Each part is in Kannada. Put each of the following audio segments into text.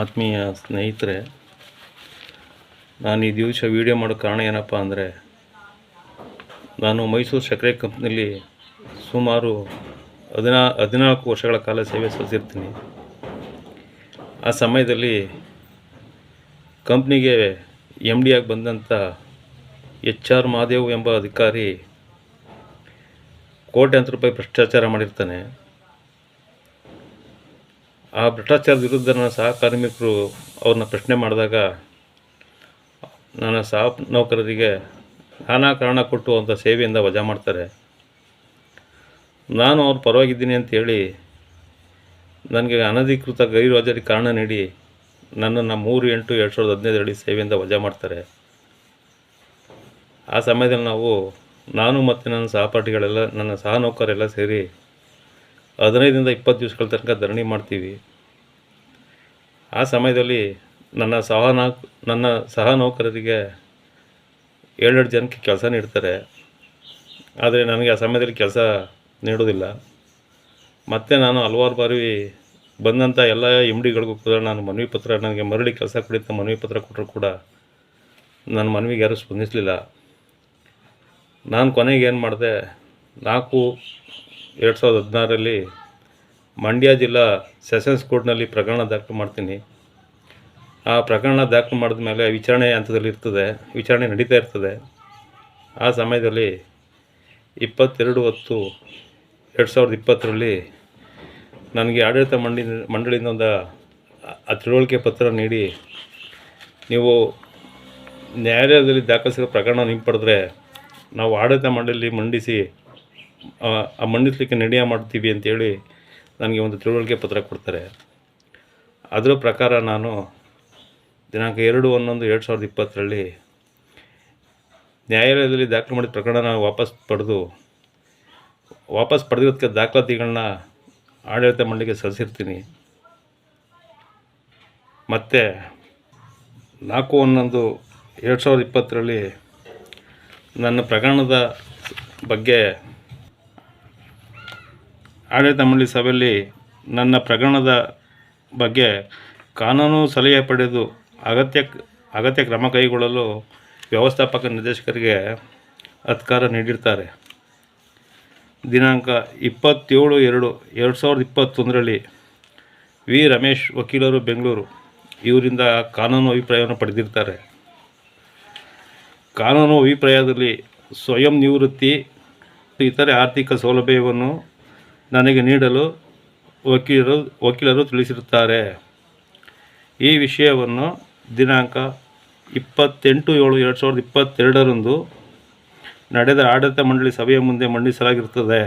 ಆತ್ಮೀಯ ಸ್ನೇಹಿತರೆ, ನಾನು ಈ ದಿವಸ ವೀಡಿಯೋ ಮಾಡೋ ಕಾರಣ ಏನಪ್ಪ ಅಂದರೆ, ನಾನು ಮೈಸೂರು ಸಕ್ಕರೆ ಕಂಪ್ನಿಲಿ ಸುಮಾರು ಹದಿನಾ, ಹದಿನಾಲ್ಕು ವರ್ಷಗಳ ಕಾಲ ಸೇವೆ ಸಲ್ಲಿಸಿರ್ತೀನಿ. ಆ ಸಮಯದಲ್ಲಿ ಕಂಪ್ನಿಗೆ ಎಂ ಡಿ ಆಗಿ ಬಂದಂಥ ಎಚ್ ಆರ್ ಮಹಾದೇವ್ ಎಂಬ ಅಧಿಕಾರಿ ಕೋಟ್ಯಾಂತರ ರೂಪಾಯಿ ಭ್ರಷ್ಟಾಚಾರ ಮಾಡಿರ್ತಾನೆ. ಆ ಭ್ರಷ್ಟಾಚಾರದ ವಿರುದ್ಧ ನನ್ನ ಸಹ ಕಾರ್ಮಿಕರು ಅವ್ರನ್ನ ಪ್ರಶ್ನೆ ಮಾಡಿದಾಗ, ನನ್ನ ಸಹ ನೌಕರರಿಗೆ ನಾನಾ ಕಾರಣ ಕೊಟ್ಟು ಅಂಥ ಸೇವೆಯಿಂದ ವಜಾ ಮಾಡ್ತಾರೆ. ನಾನು ಅವ್ರ ಪರವಾಗಿದ್ದೀನಿ ಅಂತೇಳಿ ನನಗೆ ಅನಧಿಕೃತ ಗೈರುಹಾಜರಿ ಕಾರಣ ನೀಡಿ ನನ್ನನ್ನು ಮೂರು ಎಂಟು ಎರಡು ಸಾವಿರದ ಹದಿನೈದರಲ್ಲಿ ಸೇವೆಯಿಂದ ವಜಾ ಮಾಡ್ತಾರೆ. ಆ ಸಮಯದಲ್ಲಿ ನಾವು, ನಾನು ಮತ್ತು ನನ್ನ ಸಹಪಾಠಿಗಳೆಲ್ಲ, ನನ್ನ ಸಹ ನೌಕರೆಲ್ಲ ಸೇರಿ ಹದಿನೈದರಿಂದ ಇಪ್ಪತ್ತು ದಿವಸಗಳ ತನಕ ಧರಣಿ ಮಾಡ್ತೀವಿ. ಆ ಸಮಯದಲ್ಲಿ ನನ್ನ ಸಹ ನನ್ನ ಸಹ ನೌಕರರಿಗೆ ಏಳೆರಡು ಜನಕ್ಕೆ ಕೆಲಸ ನೀಡ್ತಾರೆ. ಆದರೆ ನನಗೆ ಆ ಸಮಯದಲ್ಲಿ ಕೆಲಸ ನೀಡೋದಿಲ್ಲ ಮತ್ತು ನಾನು ಹಲವಾರು ಬಾರಿ ಬಂದಂಥ ಎಲ್ಲ ಎಂ ಡಿಗಳಿಗೂ ಕೂಡ ನಾನು ಮನವಿ ಪತ್ರ, ನನಗೆ ಮರಳಿ ಕೆಲಸ ಕೊಡಿದ್ದ ಮನವಿ ಪತ್ರ ಕೊಟ್ಟರು ಕೂಡ ನನ್ನ ಮನವಿಗೆ ಯಾರೂ ಸ್ಪಂದಿಸಲಿಲ್ಲ. ನಾನು ಕೊನೆಗೆ ಏನು ಮಾಡಿದೆ, ನಾಲ್ಕು ಎರಡು ಸಾವಿರದ ಹದಿನಾರರಲ್ಲಿ ಮಂಡ್ಯ ಜಿಲ್ಲಾ ಸೆಷನ್ಸ್ ಕೋರ್ಟ್ನಲ್ಲಿ ಪ್ರಕರಣ ದಾಖಲು ಮಾಡ್ತೀನಿ. ಆ ಪ್ರಕರಣ ದಾಖಲು ಮಾಡಿದ ಮೇಲೆ ವಿಚಾರಣೆ ಹಂತದಲ್ಲಿ ಇರ್ತದೆ, ವಿಚಾರಣೆ ನಡೀತಾ ಇರ್ತದೆ. ಆ ಸಮಯದಲ್ಲಿ ಇಪ್ಪತ್ತೆರಡು ಹೊತ್ತು ಎರಡು ಸಾವಿರದ ಇಪ್ಪತ್ತರಲ್ಲಿ ನನಗೆ ಆಡಳಿತ ಮಂಡಿ, ಮಂಡಳಿಯಿಂದ ಒಂದು ಆ ತಿಳುವಳಿಕೆ ಪತ್ರ ನೀಡಿ, ನೀವು ನ್ಯಾಯಾಲಯದಲ್ಲಿ ದಾಖಲಿಸಿರೋ ಪ್ರಕರಣ ನಿಂಪಡೆದ್ರೆ ನಾವು ಆಡಳಿತ ಮಂಡಳಿ ಮಂಡಿಸಿ ಆ ಮಂಡಿಸಲಿಕ್ಕೆ ನಿರ್ಣಯ ಮಾಡ್ತೀವಿ ಅಂತೇಳಿ ನನಗೆ ಒಂದು ತಿಳುವಳಿಕೆ ಪತ್ರ ಕೊಡ್ತಾರೆ. ಅದರ ಪ್ರಕಾರ ನಾನು ದಿನಾಂಕ ಎರಡು ಒಂದೊಂದು ಎರಡು ಸಾವಿರದ ಇಪ್ಪತ್ತರಲ್ಲಿ ನ್ಯಾಯಾಲಯದಲ್ಲಿ ದಾಖಲು ಮಾಡಿದ ಪ್ರಕರಣ ವಾಪಸ್ ಪಡೆದು, ವಾಪಸ್ ಪಡೆದಿರೋದಕ್ಕೆ ದಾಖಲಾತಿಗಳನ್ನ ಆಡಳಿತ ಮಂಡಳಿಗೆ ಸಲ್ಲಿಸಿರ್ತೀನಿ. ಮತ್ತು ನಾಲ್ಕು ಒಂದೊಂದು ಎರಡು ಸಾವಿರದ ಇಪ್ಪತ್ತರಲ್ಲಿ ನನ್ನ ಪ್ರಕರಣದ ಬಗ್ಗೆ ಆಡಳಿತ ಮಂಡಳಿ ಸಭೆಯಲ್ಲಿ ನನ್ನ ಪ್ರಕರಣದ ಬಗ್ಗೆ ಕಾನೂನು ಸಲಹೆ ಪಡೆದು ಅಗತ್ಯ ಅಗತ್ಯ ಕ್ರಮ ಕೈಗೊಳ್ಳಲು ವ್ಯವಸ್ಥಾಪಕ ನಿರ್ದೇಶಕರಿಗೆ ಅಧಿಕಾರ ನೀಡಿರ್ತಾರೆ. ದಿನಾಂಕ ಇಪ್ಪತ್ತೇಳು ಎರಡು ಎರಡು ಸಾವಿರದ ಇಪ್ಪತ್ತೊಂದರಲ್ಲಿ ವಿ. ರಮೇಶ್ ವಕೀಲರು ಬೆಂಗಳೂರು ಇವರಿಂದ ಕಾನೂನು ಅಭಿಪ್ರಾಯವನ್ನು ಪಡೆದಿರ್ತಾರೆ. ಕಾನೂನು ಅಭಿಪ್ರಾಯದಲ್ಲಿ ಸ್ವಯಂ ನಿವೃತ್ತಿ, ಇತರೆ ಆರ್ಥಿಕ ಸೌಲಭ್ಯವನ್ನು ನನಗೆ ನೀಡಲು ವಕೀಲರು ವಕೀಲರು ತಿಳಿಸಿರುತ್ತಾರೆ. ಈ ವಿಷಯವನ್ನು ದಿನಾಂಕ ಇಪ್ಪತ್ತೆಂಟು ಏಳು ಎರಡು ಸಾವಿರದ ಇಪ್ಪತ್ತೆರಡರಂದು ನಡೆದ ಆಡಳಿತ ಮಂಡಳಿ ಸಭೆಯ ಮುಂದೆ ಮಂಡಿಸಲಾಗಿರುತ್ತದೆ.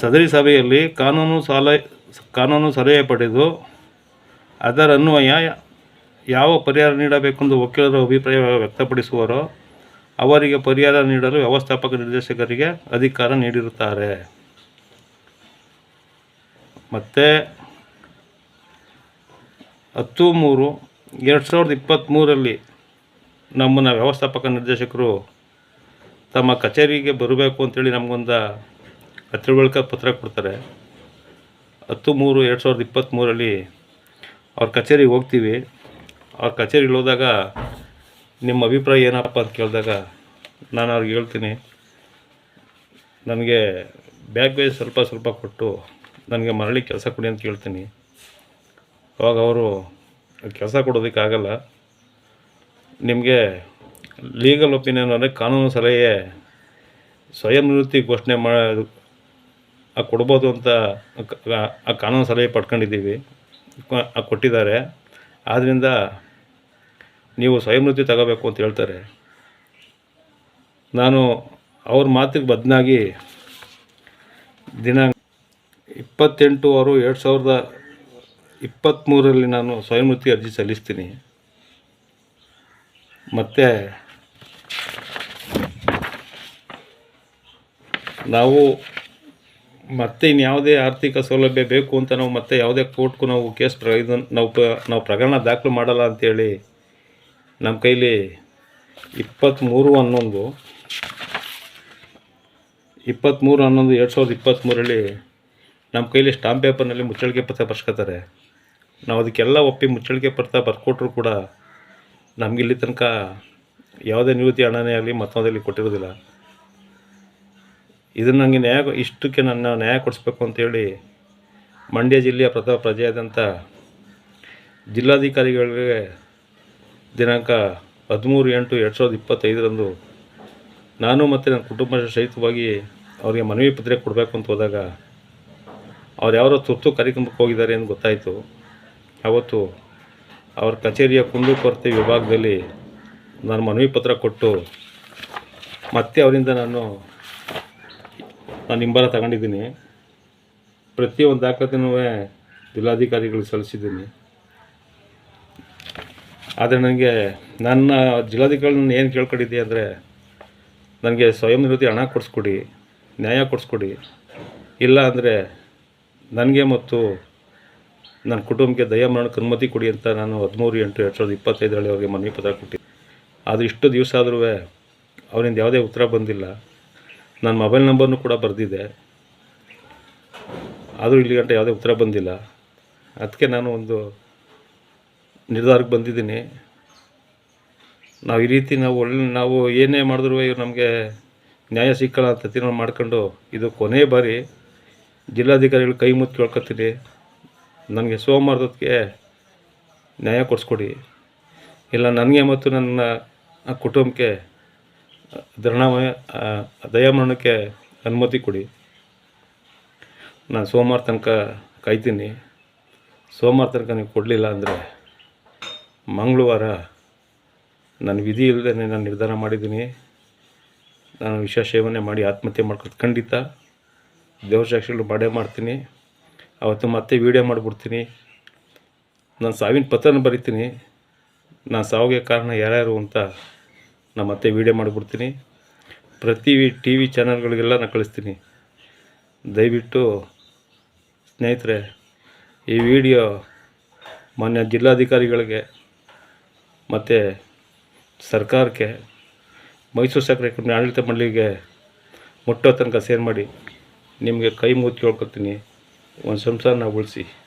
ಸದರಿ ಸಭೆಯಲ್ಲಿ ಕಾನೂನು ಸಲಹೆ ಕಾನೂನು ಸಲಹೆ ಪಡೆದು ಅದರನ್ವಯ ಯಾವ ಪರಿಹಾರ ನೀಡಬೇಕೆಂದು ವಕೀಲರು ಅಭಿಪ್ರಾಯ ವ್ಯಕ್ತಪಡಿಸುವರೋ ಅವರಿಗೆ ಪರಿಹಾರ ನೀಡಲು ವ್ಯವಸ್ಥಾಪಕ ನಿರ್ದೇಶಕರಿಗೆ ಅಧಿಕಾರ ನೀಡಿರುತ್ತಾರೆ. ಮತ್ತು ಹತ್ತು ಮೂರು ಎರಡು ಸಾವಿರದ ಇಪ್ಪತ್ತ್ಮೂರಲ್ಲಿ ನಮ್ಮನ್ನು ವ್ಯವಸ್ಥಾಪಕ ನಿರ್ದೇಶಕರು ತಮ್ಮ ಕಚೇರಿಗೆ ಬರಬೇಕು ಅಂತೇಳಿ ನಮಗೊಂದು ತಿಳುವಳಿಕೆ ಪತ್ರ ಕೊಡ್ತಾರೆ. ಹತ್ತು ಮೂರು ಎರಡು ಸಾವಿರದ ಇಪ್ಪತ್ತ್ಮೂರಲ್ಲಿ ಅವ್ರ ಕಚೇರಿಗೆ ಹೋಗ್ತೀವಿ. ಅವ್ರ ಕಚೇರಿಗೆ ಹೋದಾಗ ನಿಮ್ಮ ಅಭಿಪ್ರಾಯ ಏನಪ್ಪ ಅಂತ ಕೇಳಿದಾಗ ನಾನು ಅವ್ರಿಗೆ ಹೇಳ್ತೀನಿ. ನನಗೆ ಬ್ಯಾಗ್ ಬೇಸ್ ಸ್ವಲ್ಪ ಸ್ವಲ್ಪ ಕೊಟ್ಟು ನನಗೆ ಮರಳಿ ಕೆಲಸ ಕೊಡಿ ಅಂತ ಕೇಳ್ತೀನಿ ಅವಾಗ ಅವರು ಕೆಲಸ ಕೊಡೋದಕ್ಕಾಗಲ್ಲ. ನಿಮಗೆ ಲೀಗಲ್ ಒಪಿನಿಯನ್ ಅಂದರೆ ಕಾನೂನು ಸಲಹೆ ಸ್ವಯಂ ನಿವೃತ್ತಿ ಘೋಷಣೆ ಮಾ ಆ ಕೊಡ್ಬೋದು ಅಂತ ಆ- ಕಾನೂನು ಸಲಹೆ ಪಡ್ಕೊಂಡಿದ್ದೀವಿ. ಕೊಟ್ಟಿದ್ದಾರೆ. ಆದ್ದರಿಂದ ನೀವು ಸ್ವಯಂ ನಿವೃತ್ತಿ ತಗೋಬೇಕು ಅಂತ ಹೇಳ್ತಾರೆ. ನಾನು ಅವ್ರ ಮಾತಿಗೆ ಬದನಾಗಿ ದಿನಾಂಕ ಇಪ್ಪತ್ತೆಂಟು ಆರು ಎರಡು ಸಾವಿರದ ಇಪ್ಪತ್ತ್ಮೂರರಲ್ಲಿ ನಾನು ಸ್ವಯಂ ನಿವೃತ್ತಿ ಅರ್ಜಿ ಸಲ್ಲಿಸ್ತೀನಿ. ಮತ್ತು ನಾವು ಮತ್ತೆ ಇನ್ಯಾವುದೇ ಆರ್ಥಿಕ ಸೌಲಭ್ಯ ಬೇಕು ಅಂತ ನಾವು ಮತ್ತೆ ಯಾವುದೇ ಕೋರ್ಟ್ಗೂ ನಾವು ಕೇಸ್ ಪ್ರ ನಾವು ಪ ನಾವು ಪ್ರಕರಣ ದಾಖಲು ಮಾಡಲ್ಲ ಅಂಥೇಳಿ ನಮ್ಮ ಕೈಲಿ ಇಪ್ಪತ್ತ್ಮೂರು ಹನ್ನೊಂದು ಇಪ್ಪತ್ತ್ಮೂರು ಹನ್ನೊಂದು ಎರಡು ಸಾವಿರದ ಇಪ್ಪತ್ತ್ಮೂರರಲ್ಲಿ ನಮ್ಮ ಕೈಯಲ್ಲಿ ಸ್ಟಾಂಪ್ ಪೇಪರ್ನಲ್ಲಿ ಮುಚ್ಚಳಿಕೆ ಪತ್ರ ಬರ್ಸ್ಕೊತಾರೆ. ನಾವು ಅದಕ್ಕೆಲ್ಲ ಒಪ್ಪಿ ಮುಚ್ಚಳಿಕೆ ಪತ್ರ ಬರ್ಕೊಟ್ರು ಕೂಡ ನಮ್ಗೆ ಇಲ್ಲಿ ತನಕ ಯಾವುದೇ ನಿವೃತ್ತಿ ಹಣನೇ ಆಗಲಿ ಮತ್ತೊಂದಲ್ಲಿ ಕೊಟ್ಟಿರೋದಿಲ್ಲ. ಇದನ್ನು ನನಗೆ ನ್ಯಾಯ ಇಷ್ಟಕ್ಕೆ ನನ್ನ ನ್ಯಾಯ ಕೊಡಿಸ್ಬೇಕು ಅಂತೇಳಿ ಮಂಡ್ಯ ಜಿಲ್ಲೆಯ ಪ್ರಥಮ ಪ್ರಜೆಯಾದಂಥ ಜಿಲ್ಲಾಧಿಕಾರಿಗಳಿಗೆ ದಿನಾಂಕ ಹದಿಮೂರು ಎಂಟು ಎರಡು ಸಾವಿರದ ಇಪ್ಪತ್ತೈದರಂದು ನಾನು ಮತ್ತು ನನ್ನ ಕುಟುಂಬ ಸಹಿತವಾಗಿ ಅವರಿಗೆ ಮನವಿ ಪತ್ರ ಕೊಡಬೇಕು ಅಂತ ಹೋದಾಗ ಅವ್ರು ಯಾರೋ ತುರ್ತು ಕಾರ್ಯಕ್ರಮಕ್ಕೆ ಹೋಗಿದ್ದಾರೆ ಅಂತ ಗೊತ್ತಾಯಿತು. ಅವತ್ತು ಅವ್ರ ಕಚೇರಿಯ ಕುಂದುಕೊರತೆ ವಿಭಾಗದಲ್ಲಿ ನಾನು ಮನವಿ ಪತ್ರ ಕೊಟ್ಟು ಮತ್ತೆ ಅವರಿಂದ ನಾನು ನಾನು ಹಿಂಬಾಲ ತಗೊಂಡಿದ್ದೀನಿ. ಪ್ರತಿಯೊಂದು ದಾಖಲೆನೂ ಜಿಲ್ಲಾಧಿಕಾರಿಗಳಿಗೆ ಸಲ್ಲಿಸಿದ್ದೀನಿ. ಆದರೆ ನನಗೆ ನನ್ನ ಜಿಲ್ಲಾಧಿಕಾರಿಗಳನ್ನ ಏನು ಕೇಳ್ಕೊಂಡಿದ್ದೆ ಅಂದರೆ ನನಗೆ ಸ್ವಯಂ ನಿವೃತ್ತಿ ಹಣ ಕೊಡಿಸ್ಕೊಡಿ, ನ್ಯಾಯ ಕೊಡಿಸ್ಕೊಡಿ. ಇಲ್ಲ ಅಂದರೆ ನನಗೆ ಮತ್ತು ನನ್ನ ಕುಟುಂಬಕ್ಕೆ ದಯಾಮರಣಕ್ಕೆ ಅನುಮತಿ ಕೊಡಿ ಅಂತ ನಾನು ಹದಿಮೂರು ಎಂಟು ಎರಡು ಸಾವಿರದ ಇಪ್ಪತ್ತೈದರಲ್ಲಿ ಅವರಿಗೆ ಮನವಿ ಪತ್ರ ಕೊಟ್ಟಿದ್ದೆ. ಆದರೆ ಇಷ್ಟು ದಿವಸ ಆದರೂ ಅವರಿಂದ ಯಾವುದೇ ಉತ್ತರ ಬಂದಿಲ್ಲ. ನನ್ನ ಮೊಬೈಲ್ ನಂಬರ್ನು ಕೂಡ ಬರೆದಿದೆ. ಆದರೂ ಇಲ್ಲಿ ಗಂಟೆ ಯಾವುದೇ ಉತ್ತರ ಬಂದಿಲ್ಲ. ಅದಕ್ಕೆ ನಾನು ಒಂದು ನಿರ್ಧಾರಕ್ಕೆ ಬಂದಿದ್ದೀನಿ. ನಾವು ಈ ರೀತಿ ನಾವು ಒಳ್ಳೆ ನಾವು ಏನೇ ಮಾಡಿದ್ರು ಇವ್ರು ನಮಗೆ ನ್ಯಾಯ ಸಿಕ್ಕಲ್ಲ ಅಂತ ತೀರ್ಮಾನ ಮಾಡ್ಕೊಂಡು ಇದು ಕೊನೆ ಬಾರಿ ಜಿಲ್ಲಾಧಿಕಾರಿಗಳು ಕೈ ಮುತ್ತು ಕೇಳ್ಕೊತೀನಿ. ನನಗೆ ಸೋಮವಾರದೊತ್ತಿಗೆ ನ್ಯಾಯ ಕೊಡಿಸ್ಕೊಡಿ. ಇಲ್ಲ, ನನಗೆ ಮತ್ತು ನನ್ನ ಕುಟುಂಬಕ್ಕೆ ಧರಣಮಯ ದಯಾಮರಣಕ್ಕೆ ಅನುಮತಿ ಕೊಡಿ. ನಾನು ಸೋಮವಾರ ತನಕ ಕಾಯ್ತೀನಿ. ಸೋಮವಾರ ತನಕ ನೀವು ಕೊಡಲಿಲ್ಲ ಅಂದರೆ ಮಂಗಳವಾರ ನಾನು ವಿಧಿ ಇಲ್ಲದೆ ನಾನು ನಿರ್ಧಾರ ಮಾಡಿದ್ದೀನಿ. ನಾನು ವಿಷ ಸೇವನೆ ಮಾಡಿ ಆತ್ಮಹತ್ಯೆ ಮಾಡ್ಕೊತ ಖಂಡಿತ. ದೇವ್ರ ಸಾಕ್ಷಿಗಳು ಮಾಡೇ ಮಾಡ್ತೀನಿ. ಅವತ್ತು ಮತ್ತೆ ವೀಡಿಯೋ ಮಾಡಿಬಿಡ್ತೀನಿ. ನಾನು ಸಾವಿನ ಪತ್ರನ ಬರಿತೀನಿ. ನಾನು ಸಾವಿಗೆ ಕಾರಣ ಯಾರ್ಯಾರು ಅಂತ ನಾನು ಮತ್ತೆ ವೀಡಿಯೋ ಮಾಡಿಬಿಡ್ತೀನಿ. ಪ್ರತಿ ಟಿ ವಿ ಚಾನಲ್ಗಳಿಗೆಲ್ಲ ನಾನು ಕಳಿಸ್ತೀನಿ. ದಯವಿಟ್ಟು ಸ್ನೇಹಿತರೆ, ಈ ವಿಡಿಯೋ ಮಾನ್ಯ ಜಿಲ್ಲಾಧಿಕಾರಿಗಳಿಗೆ ಮತ್ತು ಸರ್ಕಾರಕ್ಕೆ, ಮೈಸೂರು ಸಕ್ಕರೆ ಆಡಳಿತ ಮಂಡಳಿಗೆ ಮುಟ್ಟೋ ತನಕ ಸೇರ್ ಮಾಡಿ. ನಿಮಗೆ ಕೈ ಮುತ್ತಿ ಕೇಳ್ಕೊತೀನಿ. ಒಂದು ಸಂಸಾರನ ಉಳಿಸಿ.